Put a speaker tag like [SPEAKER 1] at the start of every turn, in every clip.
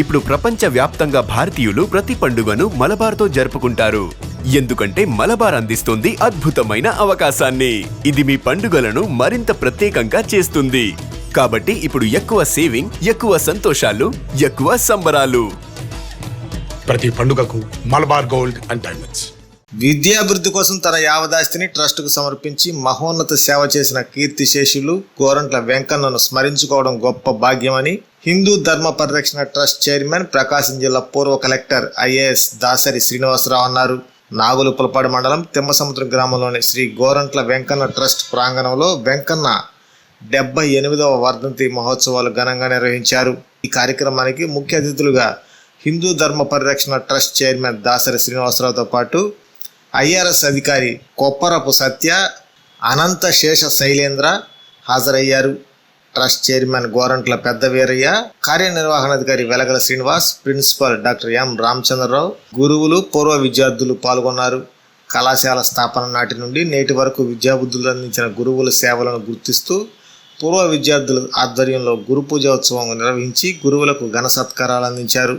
[SPEAKER 1] ఇప్పుడు ప్రపంచ వ్యాప్తంగా భారతీయులు ప్రతి పండుగను మలబార్తో జరుపుకుంటారు. ఎందుకంటే మలబార్ అందిస్తుంది అద్భుతమైన అవకాశాన్ని. ఇది మీ పండుగలను మరింత ప్రత్యేకంగా చేస్తుంది. కాబట్టి ఇప్పుడు ఎక్కువ సేవింగ్ ఎక్కువ సంతోషాలు ఎక్కువ సంబరాలు.
[SPEAKER 2] ప్రతి పండుగకు మలబార్ గోల్డ్ అండ్ డైమండ్స్.
[SPEAKER 3] విద్యాభివృద్ధి కోసం తన యావదాస్తిని ట్రస్టుకు సమర్పించి మహోన్నత సేవ చేసిన కీర్తిశేషులు గోరంట్ల వెంకన్నను స్మరించుకోవడం గొప్ప భాగ్యమని హిందూ ధర్మ పరిరక్షణ ట్రస్ట్ చైర్మన్ ప్రకాశం జిల్లా పూర్వ కలెక్టర్ ఐఏఎస్ దాసరి శ్రీనివాసరావు అన్నారు. నాగులు పులపాడు మండలం తిమ్మసముద్రం గ్రామంలోని శ్రీ గోరంట్ల వెంకన్న ట్రస్ట్ ప్రాంగణంలో వెంకన్న డెబ్బై ఎనిమిదవ వర్ధంతి మహోత్సవాలు ఘనంగా నిర్వహించారు. ఈ కార్యక్రమానికి ముఖ్య అతిథులుగా హిందూ ధర్మ పరిరక్షణ ట్రస్ట్ చైర్మన్ దాసరి శ్రీనివాసరావుతో పాటు ఐఆర్ఎస్ అధికారి కొప్పరపు సత్య అనంత శేష శైలేంద్ర హాజరయ్యారు. ట్రస్ట్ చైర్మన్ గోరంట్ల పెద్ద వీరయ్య కార్యనిర్వహణాధికారి Velagala Srinivas principal doctor M Ramachandrarao గురువులు పూర్వ విద్యార్థులు పాల్గొన్నారు. కళాశాల స్థాపన నాటి నుండి నేటి వరకు విద్యాబుద్ధులు అందించిన గురువుల సేవలను గుర్తిస్తూ పూర్వ విద్యార్థుల ఆధ్వర్యంలో గురు పూజోత్సవం నిర్వహించి గురువులకు ఘన సత్కారాలు అందించారు.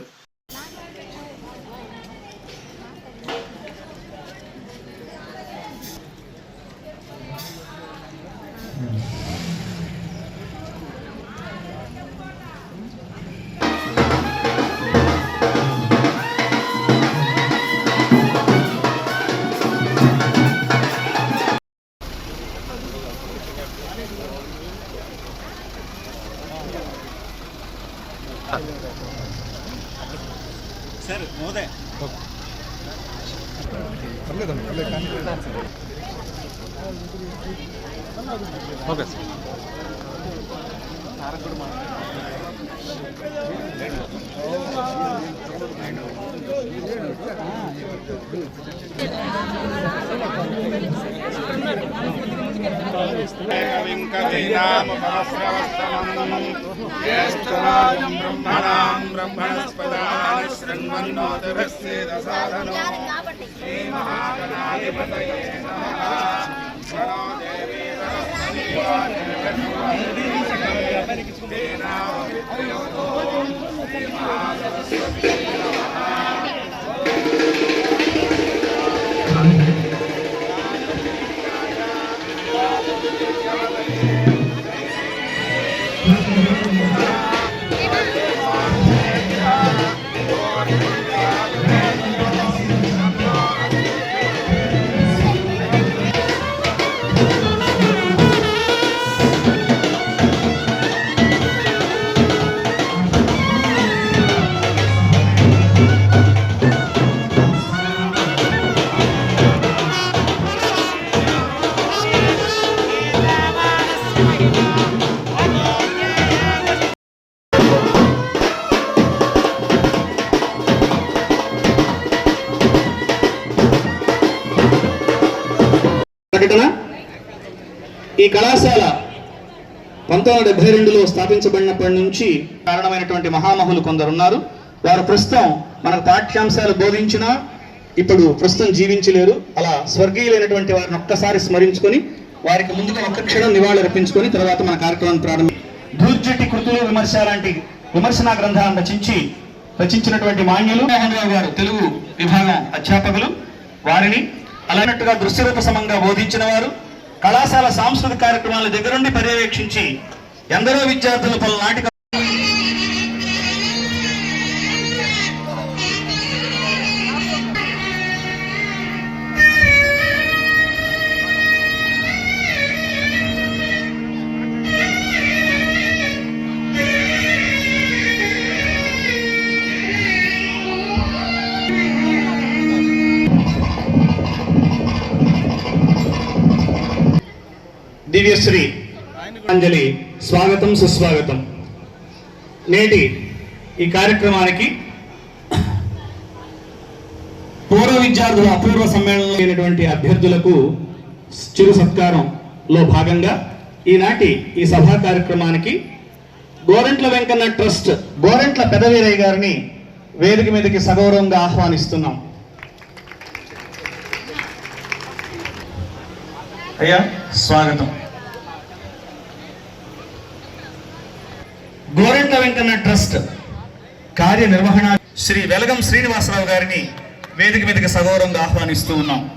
[SPEAKER 4] ज्येष्ठराजं ब्रह्मणां ब्रह्मणस्पदान् शृण्वन्नोदरस्येदसाधनो श्रीमहागणाधिपतये नमो देवी
[SPEAKER 5] श्रीमहासरस्वती नमः కళాశాల పంతొమ్మిది వందల డెబ్బై రెండులో స్థాపించబడినప్పటి నుంచి కారణమైనటువంటి మహామహులు కొందరు ఉన్నారు వారు ప్రస్తుతం మనకు పాఠ్యాంశాలు బోధించిన ఇప్పుడు ప్రస్తుతం జీవించలేరు. అలా స్వర్గీయులైనటువంటి వారిని ఒక్కసారి స్మరించుకొని వారికి ముందుగా ఒక్క క్షణం నివాళులర్పించుకొని తర్వాత మన కార్యక్రమాన్ని ప్రారంభం దూర్జటి కృతులు విమర్శ లాంటి విమర్శనా గ్రంథాలను రచించి రచించినటువంటి మాన్యులు మోహన్ రావు గారు తెలుగు విభాగం అధ్యాపకులు. వారిని అలానట్టుగా దృశ్యరూప సమంగా బోధించిన వారు. కళాశాల సాంస్కృతిక కార్యక్రమాల దగ్గరుండి పర్యవేక్షించి ఎందరో విద్యార్థులు పలు నాటిక దివ్యశ్రీ. అంజలి స్వాగతం సుస్వాగతం. నేటి ఈ కార్యక్రమానికి పూర్వ విద్యార్థుల అపూర్వ సమ్మేళనంలో అయినటువంటి అభ్యర్థులకు చిరు సత్కారంలో భాగంగా ఈనాటి ఈ సభా కార్యక్రమానికి గోరెంట్ల వెంకన్న ట్రస్ట్ గోరెంట్ల పెదవీరయ్య గారిని వేదిక మీదకి సగౌరవంగా ఆహ్వానిస్తున్నాం. అయ్యా స్వాగతం. గోరెంట్ల వెంకన్న ట్రస్ట్ కార్యనిర్వహణ శ్రీ వెలగం శ్రీనివాసరావు గారిని వేదిక మీదకి సగౌరవంగా ఆహ్వానిస్తూ ఉన్నాం.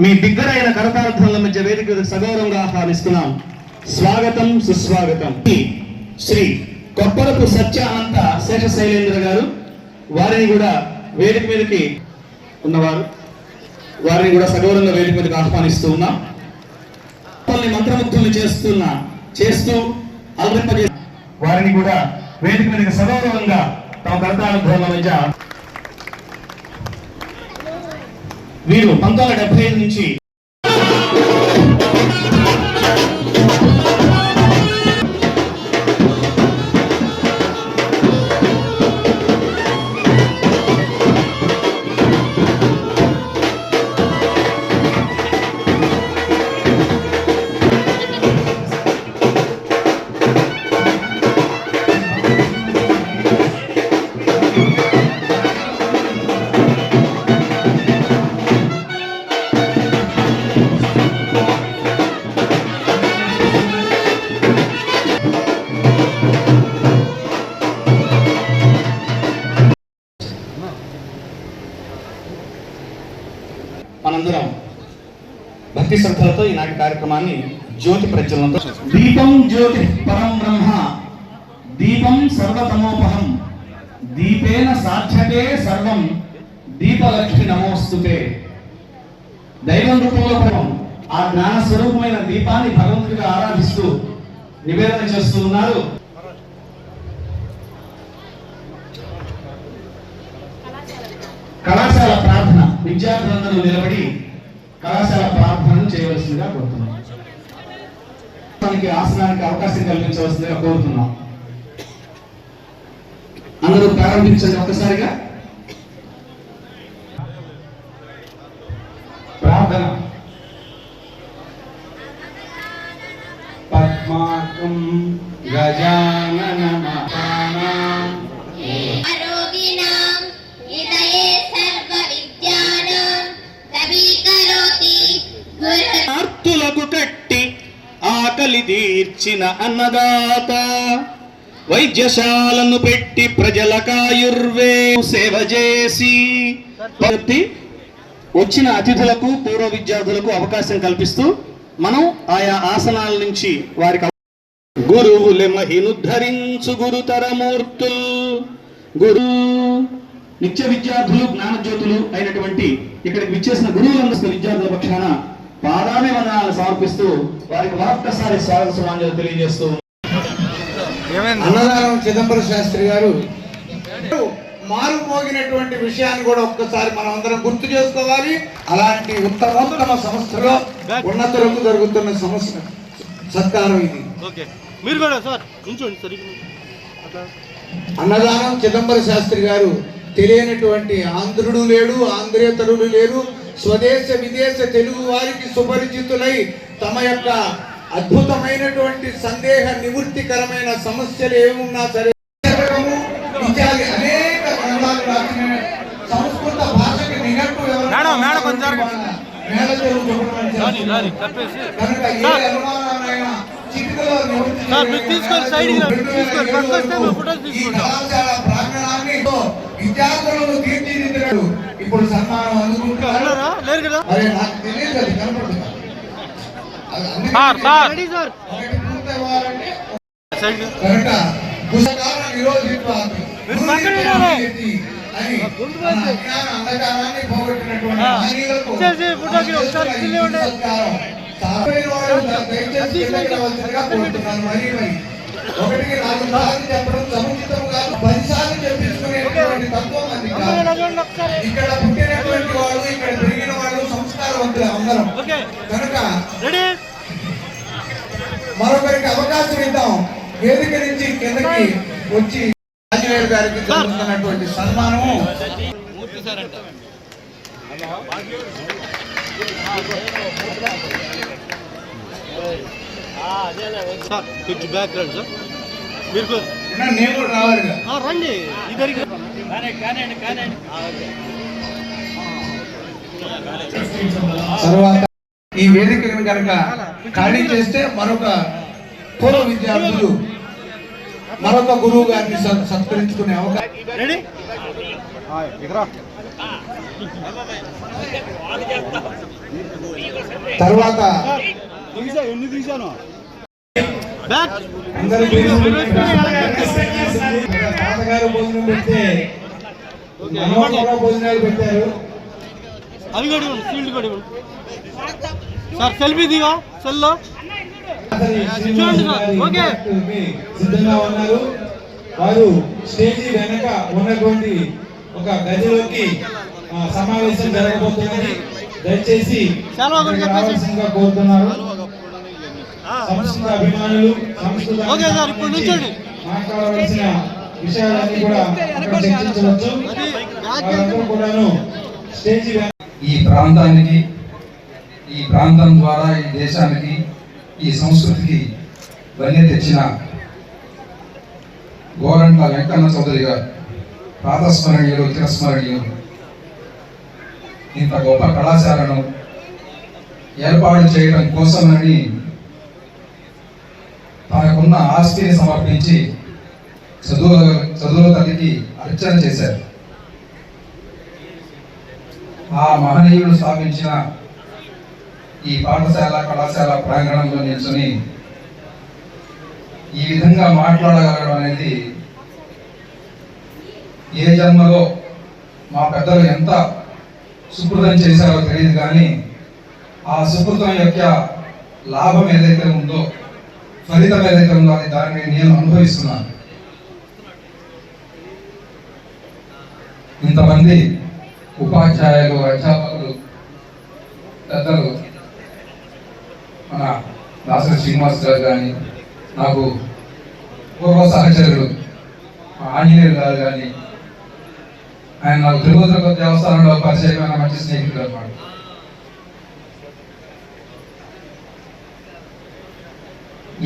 [SPEAKER 5] మీ బిగ్గరైన కరతార్థుల మధ్య వేదిక మీదకి సగౌరవంగా ఆహ్వానిస్తున్నాం. స్వాగతం సుస్వాగతం. శ్రీ కొప్పరపు సత్యానంత శేషశైలేంద్ర గారు వారిని కూడా వేదిక మీదకి ఉన్నవారు. వారిని కూడా సగౌరవంగా వేదిక మీదకి ఆహ్వానిస్తూ ఉన్నా. మనల్ని మంత్రముగ్ధుల్ని చేస్తున్న చేస్తూ అలరింపజే వారిని కూడా వేదిక మీదకి సగౌరవంగా తమ కర్తానుభవాల మధ్య వీరు పంతొమ్మిది వందల డెబ్బై ఐదు నుంచి అందరం భక్తి శ్రద్ధలతో ఈనాటి కార్యక్రమాన్ని జ్యోతి ప్రజ్వలనతో దీపం జ్యోతి పరం బ్రహ్మ. దీపం సర్వతమోపహం. దీపేన సాధ్యతే సర్వం. దీపలక్ష్మి నమోస్తుతే. దైవం రూపంలో పరం ఆ జ్ఞాన స్వరూపమైన దీపాన్ని భగవంతుడిగా ఆరాధిస్తూ నివేదన చేస్తూ ఉన్నారు కళాశాల ప్రార్థన విద్యార్థులందరూ నిలబడి కళాశాల ప్రార్థనను చేయవలసిందిగా కోరుతున్నాం. ఆసనానికి అవకాశం కల్పించవలసిందిగా కోరుతున్నాం. అందరూ ప్రారంభించండి ఒక్కసారిగా. ప్రార్థన.
[SPEAKER 6] పద్మాకం
[SPEAKER 5] గజా అయిన అన్నదాత. వైద్యశాలను పెట్టి ప్రజలకాయుర్వే సేవ చేసి ప్రతి వచ్చిన అతిథులకు పూర్వ విద్యార్థులకు అవకాశం కల్పిస్తూ మనం ఆయా ఆసనాల నుంచి వారికి గురువులె మహినుద్ధరించు గురుతరమూర్తుల్. గురు నిత్య విద్యార్థులు జ్ఞానజ్యోతులు అయినటువంటి ఇక్కడికి విచ్చేసిన గురువులందరూ విద్యార్థుల పక్షాన పాదామి వందనాలు సమర్పిస్తూ వారికి మరొక్కసారి స్వాగత సమాంజలు తెలియజేస్తూ
[SPEAKER 6] అన్నదానం చిదంబరం శాస్త్రి గారు మారు మోగినటువంటి విషయాన్ని కూడా ఒక్కసారి మనం అందరం గుర్తు చేసుకోవాలి. అలాంటి ఉత్తమోత్తమ సంస్థలో ఉన్నతులకు జరుగుతున్న సమస్య సత్కారం ఇది.
[SPEAKER 7] మీరు కూడా సార్
[SPEAKER 6] అన్నదానం చిదంబర శాస్త్రి గారు తెలియనటువంటి ఆంధ్రుడు లేడు ఆంధ్రేతరుడు లేరు స్వదేశ విదేశ తెలుగు వారికి సుపరిచితులై తమ యొక్క అద్భుతమైనటువంటి సందేహ నివృత్తికరమైన సమస్యలు ఏమున్నా సరే అనేక గ్రంథాలు రాసిన సంస్కృత భాషకి నిఘంటు ఎవరు
[SPEAKER 7] మేడం, మేడం, కొంచెం జరగండి.
[SPEAKER 6] మేడ చెరువు చెప్పడం
[SPEAKER 7] రాని
[SPEAKER 6] చేస్తున్నారు.
[SPEAKER 7] రాని తప్పేసి
[SPEAKER 6] కనుక ఏ
[SPEAKER 7] సార్. సార్, మీరు
[SPEAKER 6] వేల
[SPEAKER 7] తీసుకొని
[SPEAKER 6] ఏడు
[SPEAKER 7] పక్కకు వస్తే మేము ఫోటోలు తీసుకుంటాం.
[SPEAKER 6] ఇప్పుడు సన్మానం అందుకుంటున్నారు.
[SPEAKER 7] లేరు కదా?
[SPEAKER 6] నాకు తెలియదు అది కనపడుతుంది
[SPEAKER 7] సార్ సైడ్ పక్కన ఫోటోకి ఒకసారి
[SPEAKER 6] చేస్తున్న
[SPEAKER 7] స్టిల్
[SPEAKER 6] ఈ
[SPEAKER 7] ఇవ్వండి.
[SPEAKER 6] సత్కారం సాధువైన వాడు దయచేసి కిందకి రావాల్సిందిగా కోరుతున్నాను. మరీ మరి ఒకటికి నాలుగు సార్లు చెప్పడం సముచితం కాదు పది సార్లు చెప్పించుకునేటువంటి తత్వం అది కాదు.
[SPEAKER 7] ఒకసారి.
[SPEAKER 6] ఇక్కడ పుట్టినటువంటి వాళ్ళు ఇక్కడ పెరిగిన వాళ్ళు సంస్కారవంతులు అందరం.
[SPEAKER 7] ఓకే.
[SPEAKER 6] కనుక మరొకరికి అవకాశం ఇద్దాం. వేదిక నుంచి కిందకి వచ్చి గారికి జరుగుతున్నటువంటి సన్మానము.
[SPEAKER 7] సార్ కొంచెం బ్యాక్ రండి సార్. మీరు రండి. ఇద్దరికి కానండి కానండి
[SPEAKER 6] తర్వాత ఈ వేదికను కనుక ఖాళీ చేస్తే మరొక పూర్వ విద్యార్థులు
[SPEAKER 8] మరొక గురువు గారిని సత్- సత్కరించుకునే అవకాశం.
[SPEAKER 6] రెడీ
[SPEAKER 8] తర్వాత తాతగారు భోజనం పెడితే భోజనాలు పెట్టారు.
[SPEAKER 6] కూడా ఫీల్డ్ కూడా సార్ సెల్ఫీ దిగా సెల్లో. చూడండి సార్, ఓకే.
[SPEAKER 8] సిద్ధంగా ఉన్నారు. వారు స్టేజీ వెనక ఉన్నటువంటి ఒక గదిలోకి సమావేశం జరగబోతున్నది. దయచేసి. రావాల్సిందిగా కోరుతున్నారు. సంస్కృత అభిమానులు సంస్కృత. మాట్లాడవలసిన విషయాలన్నీ కూడా చర్చించవచ్చు కూడాను స్టేజీ
[SPEAKER 9] ఈ ప్రాంతానికి ఈ ప్రాంతం ద్వారా ఈ దేశానికి ఈ సంస్కృతికి వన్య తెచ్చిన గోరంట్ల వెంకన్న చౌదరి గారు ప్రాతస్మరణీయులు చిరస్మరణీయులు. ఇంత గొప్ప కళాశాలను ఏర్పాటు చేయడం కోసమని తనకున్న ఆస్తిని సమర్పించి చదువు చదువుల తల్లికి అర్చన చేశారు. ఆ మహనీయుడు స్థాపించిన ఈ పాఠశాల కళాశాల ప్రాంగణంలో నిల్చొని ఈ విధంగా మాట్లాడగలగడం అనేది ఏ జన్మలో మా పెద్దలు ఎంత సుకృతం చేశారో తెలియదు కానీ ఆ సుకృతం యొక్క లాభం ఏదైతే ఉందో ఫలితం ఏదైతే ఉందో అది దాన్ని నేను అనుభవిస్తున్నాను. ఇంతమంది ఉపాధ్యాయులు అధ్యాపకులు పెద్దలు మన దాసరి శ్రీనివాస్ గారు కానీ నాకు పూర్వ సహచరులు ఆంజనేయులు గారు కానీ ఆయన నాకు తిరుపతి దేవస్థానంలో పరిచయమైన మంచి స్నేహితుడు అన్నమాట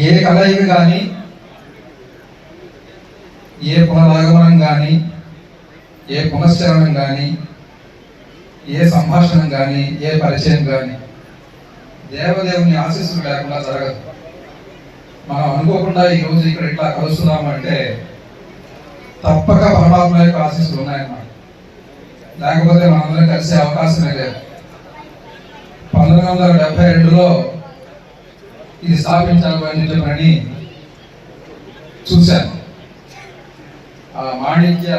[SPEAKER 9] ఏ కలయిక కానీ ఏ పునరాగమనం కానీ ఏ పునశ్చరణం కానీ ఏ సంభాషణం కానీ ఏ పరిచయం కానీ దేవదేవుని ఆశీస్సులు లేకుండా జరగదు. మనం అనుకోకుండా ఈ రోజు ఇక్కడ ఇట్లా కలుస్తున్నామంటే తప్పక పరమాత్మ యొక్క ఆశీస్సులు ఉన్నాయన్నమాట. లేకపోతే మనందరం కలిసే అవకాశమే లేదు. పంతొమ్మిది వందల డెబ్బై రెండులో ఇది స్థాపించాలి అని చూశాను. ఆ మాణిక్య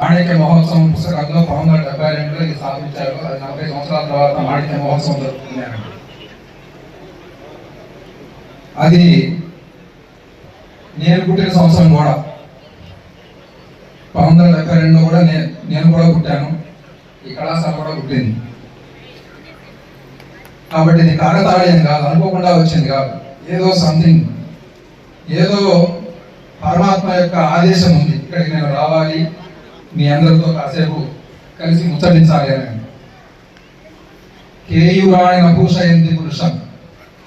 [SPEAKER 9] మాణిక్య మహోత్సవం పుస్తకంలో పంతొమ్మిది వందల డెబ్బై రెండులో ఇది స్థాపించారు. అది నలభై సంవత్సరాల తర్వాత మాణిక్య మహోత్సవం జరుగుతుంది అది నేను పుట్టిన సంవత్సరం కూడా. పంతొమ్మిది వందల డెబ్బై రెండులో కూడా నేను నేను కూడా పుట్టాను. ఈ కళాశాల కూడా పుట్టింది. కాబట్టి ఇది కాకతాళీయం కాదు అనుకోకుండా వచ్చింది కాదు. ఏదో సంథింగ్ ఏదో పరమాత్మ యొక్క ఆదేశం ఉంది. ఇక్కడికి నేను రావాలి. మీ అందరితో కాసేపు కలిసి ముచ్చటించాలి అని. కేయురాణి భూషయంతి పురుషం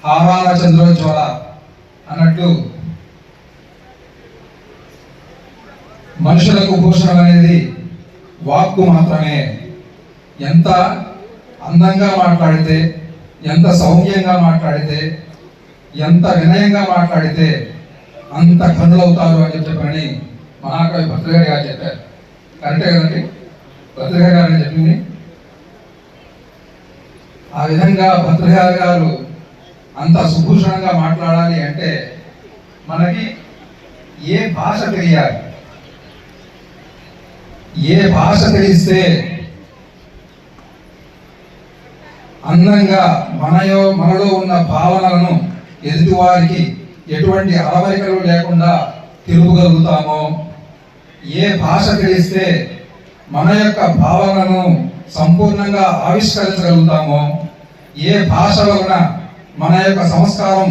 [SPEAKER 9] హారాల చంద్రోజ్వల అన్నట్టు మనుషులకు భూషణం అనేది వాక్కు మాత్రమే. ఎంత అందంగా మాట్లాడితే ఎంత సౌమ్యంగా మాట్లాడితే ఎంత వినయంగా మాట్లాడితే అంత కనులవుతారు అని చెప్పని మహాకవి భద్రగారి గారు చెప్పారు. కరెక్టే కదండి? భద్రగారి గారు అని చెప్పింది? ఆ విధంగా భద్రగారి గారు అంత సుభూషణంగా మాట్లాడాలి అంటే మనకి ఏ భాష తెలియాలి? ఏ భాష తెలిస్తే అందంగా మనయో మనలో ఉన్న భావనలను ఎదుటివారికి ఎటువంటి అలవరికలు లేకుండా తెలుపగలుగుతామో ఏ భాష తెలిస్తే మన యొక్క భావనను సంపూర్ణంగా ఆవిష్కరించగలుగుతామో ఏ భాష వలన మన యొక్క సంస్కారం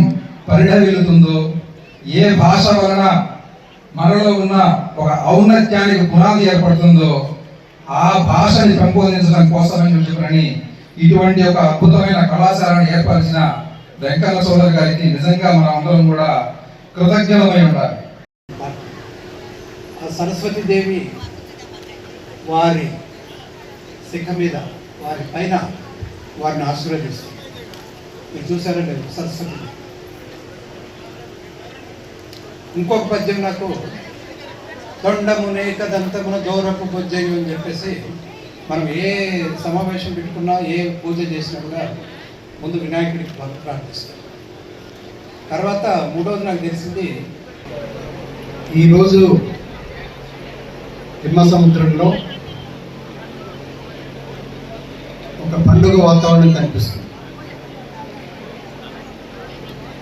[SPEAKER 9] పరిఢవిల్లుతుందో ఏ భాష వలన మనలో ఉన్న ఒక ఔన్నత్యానికి పునాది ఏర్పడుతుందో ఆ భాషని పెంపొందించడం కోసమని చెప్పని ఇటువంటి ఒక అద్భుతమైన కళాశాలను ఏర్పరిచిన వెంకన్న చౌదరి గారికి నిజంగా మనం అందరం కూడా కృతజ్ఞతమై ఉండాలి.
[SPEAKER 8] ఆ సరస్వతీదేవి వారి శిఖ మీద వారి పైన వారిని ఆశీర్వదిస్తుంది. మీరు చూసారండి సరస్వతి ఇంకొక పద్యం నాకు తొండమునేక దంతమున దూరపు బొజ్జయ్యు అని చెప్పేసి మనం ఏ సమావేశం పెట్టుకున్నా ఏ పూజ చేసినా కూడా ముందు వినాయకుడికి ప్రార్థిస్తాం తర్వాత మూడోది నాకు తెలిసింది ఈరోజు తిమ్మ సముద్రంలో ఒక పండుగ వాతావరణం కనిపిస్తుంది.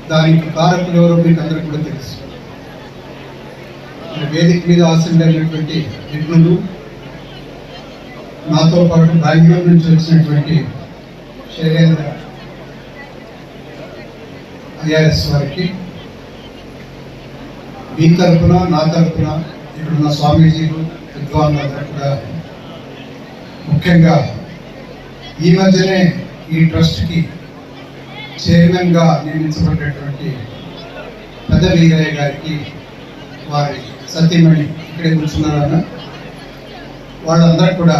[SPEAKER 8] దానికి కారకులు ఎవరో మీకు అందరికీ కూడా తెలుసు. వేదిక మీద ఆశలైనటువంటి నిపుణులు నాతో పాటు బెంగళూరు నుంచి వచ్చినటువంటి శైలేంద్ర ఐఆర్ఎస్ వారికి మీ తరపున నా తరపున ఇక్కడున్న స్వామీజీలు విద్వాన్లందరూ కూడా ముఖ్యంగా ఈ మధ్యనే ఈ ట్రస్ట్కి చైర్మన్గా నియమించబడినటువంటి పెద్ద వీరయ్య గారికి వారి సతీమణి ఇక్కడే కూర్చున్నారన్న వాళ్ళందరూ కూడా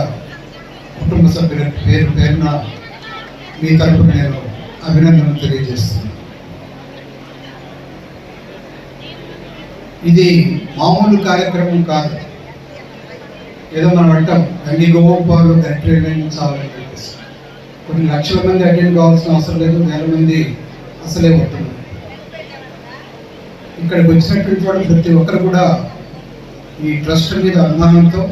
[SPEAKER 8] కుటుంబ సభ్యుల పేరు పేరున మీ తరపున నేను అభినందనలు తెలియజేస్తున్నాను. ఇది మామూలు కార్యక్రమం కాదు. ఏదో మనం అంటాం అన్ని గోపాలు అటెండ్ చాలని చెప్పేసి కొన్ని లక్షల మంది అటెండ్ కావాల్సిన అవసరం లేదు వేల మంది అసలే ఉంటున్నారు ఇక్కడికి వచ్చినటువంటి వాళ్ళు ప్రతి ఒక్కరు కూడా ఈ ట్రస్ట్ మీద అనుమానంతో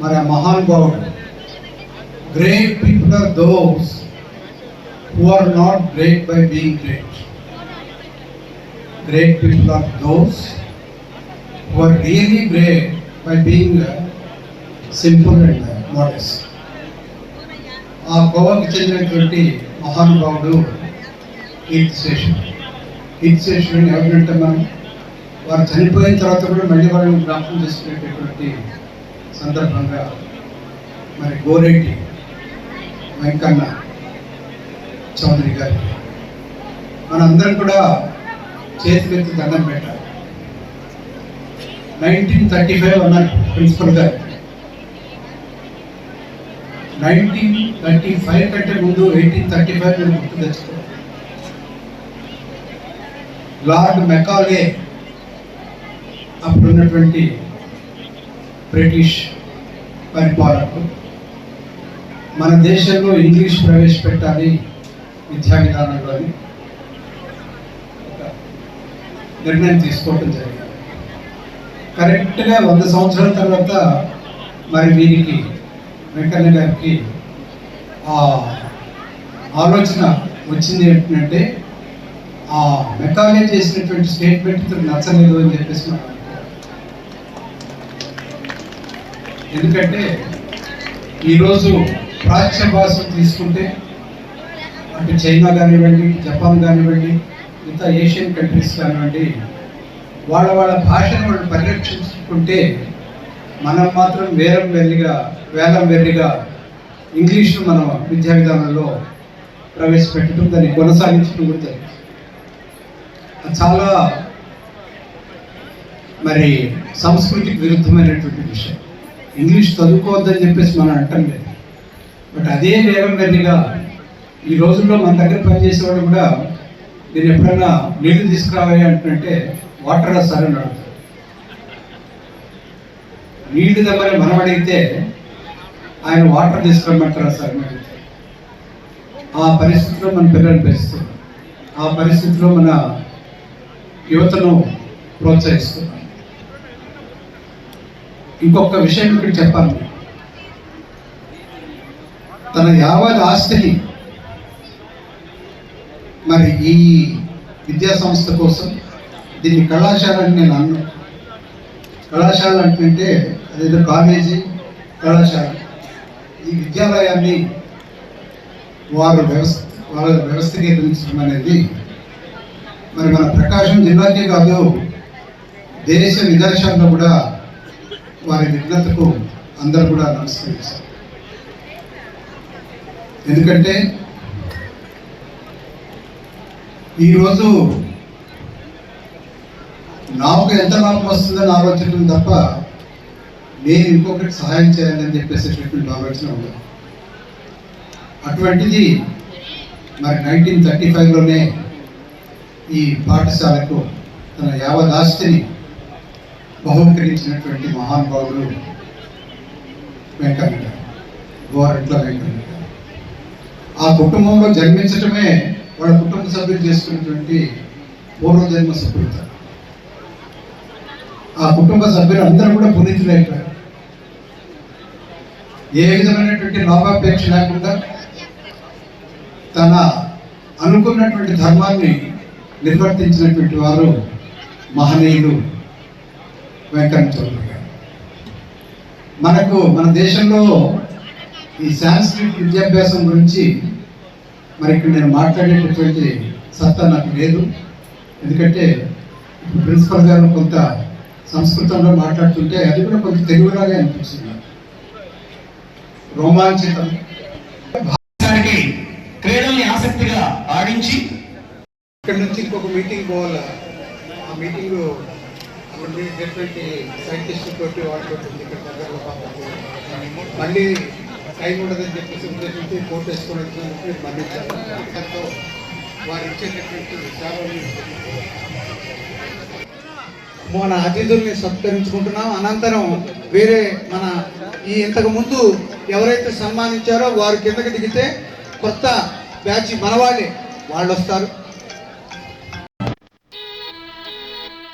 [SPEAKER 8] మరి ఆ మహానుభావుడు great people are those who are not great by being great great people are those who are really great by being uh, simple and uh, modest. ఆ గోవాకి చెందినటువంటి మహానుభావుడు కీర్తిశేషుడు కీర్తిశేషుడిని ఎవరంటే మనం? వారు చనిపోయిన తర్వాత కూడా మళ్ళీ వాళ్ళని జ్ఞాపకం చేసుకునేటటువంటి సందర్భంగా మరి గోరెడ్డి వెంకన్న చౌదరి గారి మనందరం కూడా చేతులెత్తి దండం పెట్టాలి. నైన్టీన్ థర్టీ ఫైవ్ అన్నారు ప్రిన్సిపల్ గారు. నైన్టీన్ థర్టీ ఫైవ్ కంటే ముందు ఎయిటీన్ థర్టీ ఫైవ్ నేను గుర్తు తెచ్చుకో లార్డ్ మెకాలే అప్పుడున్నటువంటి బ్రిటిష్ పరిపాలకులు మన దేశంలో ఇంగ్లీష్ ప్రవేశపెట్టాలి విద్యా విధానంలో అని నిర్ణయం తీసుకోవటం జరిగింది. కరెక్ట్గా వంద సంవత్సరాల తర్వాత మరి వీరికి వెంకన్న గారికి ఆ ఆలోచన వచ్చింది ఏంటంటే ఆ మెకాలే చేసినటువంటి స్టేట్మెంట్ నచ్చలేదు అని చెప్పేసి మనం ఎందుకంటే ఈరోజు ప్రాచ్య భాషను తీసుకుంటే అటు చైనా కానివ్వండి జపాన్ కానివ్వండి మిగతా ఏషియన్ కంట్రీస్ కానివ్వండి వాళ్ళ వాళ్ళ భాషను వాళ్ళు పరిరక్షించుకుంటే మనం మాత్రం వేరం వెర్రిగా వేలం వెర్రిగా ఇంగ్లీష్ను మనం విద్యా విధానంలో ప్రవేశపెట్టడం దాన్ని కొనసాగించడం కూడా అది చాలా మరి సంస్కృతికి విరుద్ధమైనటువంటి విషయం. ఇంగ్లీష్ చదువుకోవద్దని చెప్పేసి మనం అంటాం లేదు. బట్ అదే వేగం వెర్రిగా ఈ రోజుల్లో మన దగ్గర పనిచేసేవాడు కూడా నేను ఎప్పుడన్నా నీళ్ళు తీసుకురావాలి అంటుంటే వాటర్ సార్ అని అడుగుతాడు. నీళ్ళు దమ్మని మనం అడిగితే ఆయన వాటర్ తీసుకురమ్మంటారా సార్ ఆ పరిస్థితిలో మన పిల్లలు పెంచుతున్నాం ఆ పరిస్థితిలో మన యువతను ప్రోత్సహిస్తున్నాం ఇంకొక విషయం ఇక్కడ చెప్పాలి. తన యావత్ ఆస్తిని మరి ఈ విద్యా సంస్థ కోసం దీన్ని కళాశాల అని నేను అన్నా. కళాశాల అంటే అదేదో కాలేజీ కళాశాల. ఈ విద్యాలయాన్ని వారు వ్యవస్థ వాళ్ళ వ్యవస్థీకరించడం అనేది మరి మన ప్రకాశం జిల్లాకే కాదు దేశ విదేశాల్లో కూడా వారి విఘ్నతకు అందరూ కూడా నమస్కరిస్తారు. ఎందుకంటే ఈరోజు నాకు ఎంత లాభం వస్తుందని ఆలోచించడం తప్ప నేను ఇంకొకటి సహాయం చేయాలని చెప్పేసేటటువంటి ఆలోచన ఉండదు అటువంటిది మరి నైన్టీన్ థర్టీ ఫైవ్లోనే ఈ పాఠశాలకు తన యావదాస్తిని బహుకరించినటువంటి మహానుభావుడు వెంకన్న గారు గోరట్ల వెంకన్న గారు ఆ కుటుంబంలో జన్మించటమే వాళ్ళ కుటుంబ సభ్యులు చేసుకున్నటువంటి పూర్వజన్మ సుకృత ఆ కుటుంబ సభ్యులు అందరూ కూడా పునీతులైపోయారు. ఏ విధమైనటువంటి లాభాపేక్ష లేకుండా తన అనుకున్నటువంటి ధర్మాన్ని నిర్వర్తించినటువంటి వారు మహనీయులు వెంకన్న చౌదరి గారు మనకు మన దేశంలో ఈ సాంస్క్రిట్ విద్యాభ్యాసం గురించి మరి ఇక్కడ నేను మాట్లాడేటటువంటి సత్తా నాకు లేదు. ఎందుకంటే ఇప్పుడు ప్రిన్సిపల్ గారు కొంత సంస్కృతంలో మాట్లాడుతుంటే అది కూడా కొంత తెలుగులాగా అనిపిస్తుంది. రోమాంచితం.
[SPEAKER 5] గారికి క్రీడల్ని ఆసక్తిగా ఆడించి
[SPEAKER 8] ఇక్కడ నుంచి ఇంకొక మీటింగ్ పోవాలి? ఆ మీటింగ్ అక్కడ ఉండేటటువంటి సైంటిస్ట్ తోటి వాళ్ళతో ఇక్కడ దగ్గరలో మళ్ళీ టైం ఉండదని చెప్పేసి ఉద్దేశించి కోర్టు వేసుకొని వచ్చినందుకు మన్నించారు దాంతో వారు ఇచ్చేటటువంటి సేవలు మన అతిథుల్ని సత్కరించుకుంటున్నాం. అనంతరం వేరే మన ఈ ఇంతకు ముందు ఎవరైతే సన్మానించారో వారు కిందకి దిగితే కొత్త బ్యాచ్ మనవాళ్ళే వాళ్ళు. వస్తారు